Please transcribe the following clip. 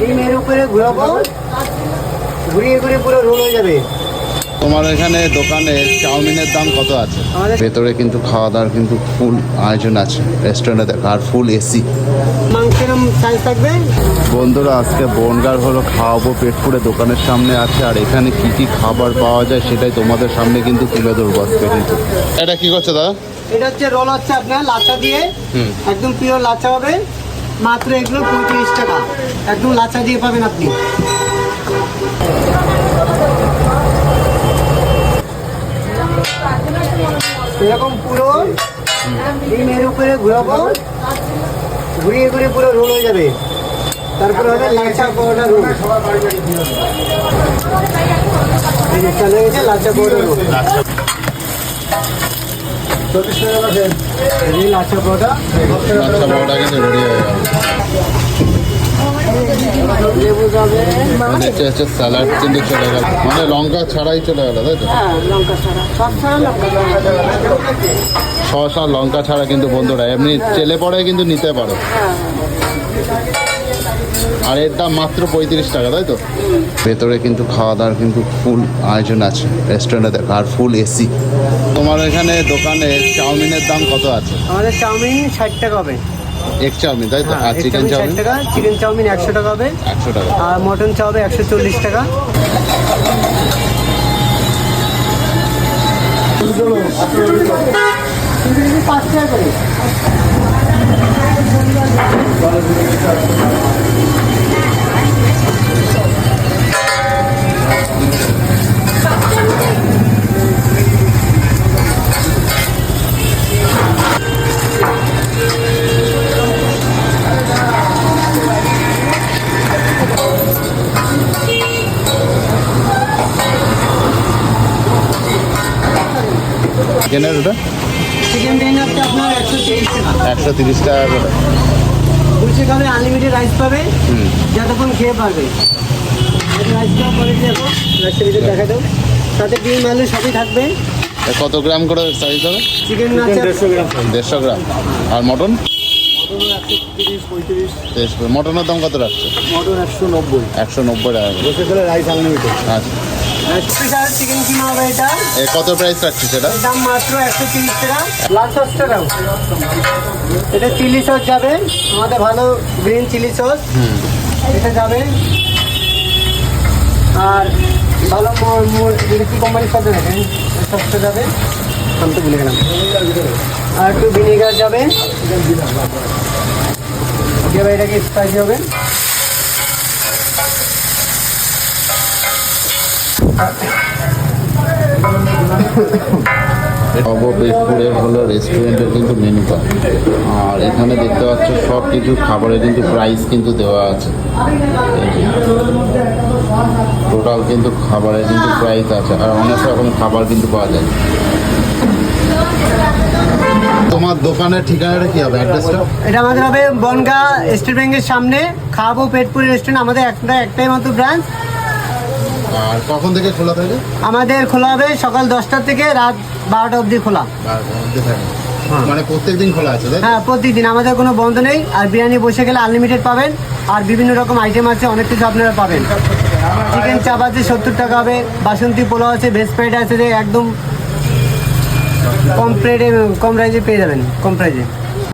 ডিম উপরে ঘুরাবো। ঘুরিয়ে ঘুরিয়ে পুরো রোল হয়ে যাবে। তোমার এখানে দোকানে চাউমিনের দাম কত আছে? ভেতরে কিন্তু খাওয়া দাওয়ার কিন্তু ফুল আয়োজন আছে। রেস্টুরেন্টে দেখো আর ফুল এসি থাকবে। বন্ধুরা আজকে বনগার হলো খাওয়াবো পেট পুরে দোকানের সামনে আছে। আর এখানে কি কি খাবার পাওয়া যায় সেটাই তোমাদের সামনে কিন্তু তুলে ধরবো আজকে কিন্তু। এটা কি করছে দাদা? এটা হচ্ছে রোল হচ্ছে আপনার লাচা দিয়ে। একদম পিওর লাচা হবে। মাত্র এগুলো পঁয়ত্রিশ টাকা। একদম লাচা দিয়ে পাবেন আপনি। এরকম পুরো ডিম এর উপরে ঘুরাবো। ঘুরিয়ে ঘুরিয়ে পুরো রোল হয়ে যাবে। তারপরে হবে লাচা পাউডার রোল চলে গেছে লাচা পাউডার রোল এই লাচা পাউডার আচ্ছা বড়টা কিন্তু রেডি হয়ে যাবে দেখতে হচ্ছে স্যালাড কিন্তু চলে গেল। মানে লঙ্কা ছাড়াই চলে গেল তাই তো? হ্যাঁ লঙ্কা ছাড়া। লঙ্কা শসা লঙ্কা ছাড়া কিন্তু বন্ধুরা এমনি চেলে পড়ে কিন্তু নিতে পারো। আর এর দাম মাত্র পঁয়ত্রিশ টাকা তাই তো? ভেতরে কিন্তু খাওয়া দাওয়ার কিন্তু ফুল আয়োজন আছে রেস্টুরেন্টে দেখো আর ফুল এসি তোমার এখানে দোকানে চাউমিনের দাম কত আছে? আমাদের চাউমিন ষাট টাকা হবে। এক চাউমিন তাই তো? হ্যাঁ আর চিকেন চাউমিন টাকা চিকেন চাউমিন একশো টাকা হবে। একশো টাকা। আর মটন চাউ হবে একশো চল্লিশ টাকা। পাঁচ টাকা করে চিকেনের ওটা? চিকেন আপনার একশো তিরিশ টাকা। একশো তিরিশ টাকা করে কুলচে খাবে আনলিমিটেড রাইস পাবে যতক্ষণ খেয়ে পারবে। রাইসটা পরে দেখো রাইসটা ভিতরে দেখা দাও। সাথে ডিম আলু সবই থাকবে। কত গ্রাম করে সাইজ হবে? চিকেন আছে দেড়শো গ্রাম। আর মটন। মটনের দাম কত রাখছে? মটন একশো নব্বই। একশো নব্বই টাকা রাইস আনলিমিটেড আচ্ছা। স্পেশাল চিকেন কিমা হবে এটা। কত প্রাইস রাখছে সেটা দাম মাত্র একশো তিরিশ টাকা। লাল সসটা দাও। এটা চিলি সস যাবে। আমাদের ভালো গ্রিন চিলি সস এটা যাবে। আর ভালো কি কোম্পানির সস দেবে সসটা যাবে। আমি তো ভুলে গেলাম। আর একটু ভিনেগার যাবে। এবার এটা কি স্পাইসি হবে। অববেশপুরে হলো রেস্টুরেন্টের কিন্তু মেনু কার্ড আর এখানে দেখতে পাচ্ছ সব কিছু খাবারের কিন্তু প্রাইস কিন্তু দেওয়া আছে। টোটাল কিন্তু খাবারের কিন্তু প্রাইস আছে, আর অনেক রকম খাবার কিন্তু পাওয়া যায়। তোমার দোকানের ঠিকানাটা কি হবে? অ্যাড্রেসটা এটা আমাদের হবে বনগা স্টেট ব্যাংকের সামনে। খাব পেটপুরি রেস্টুরেন্ট আমাদের একটা, একটাই মাত্র ব্রাঞ্চ আর কখন থেকে খোলা থাকে? আমাদের খোলা হবে সকাল দশটা থেকে রাত বারোটা অবধি খোলা। থাকে। মানে প্রত্যেক দিন খোলা আছে হ্যাঁ প্রতিদিন। আমাদের কোনো বন্ধ নেই। আর বিরিয়ানি বসে গেলে আনলিমিটেড পাবেন। আর বিভিন্ন রকম আইটেম আছে অনেক কিছু আপনারা পাবেন। চিকেন চাপ আছে সত্তর টাকা হবে। বাসন্তী পোলাও আছে ভেজ ফ্রাইড আছে যে একদম কম প্লেটে কম প্রাইজে পেয়ে যাবেন। কম প্রাইজে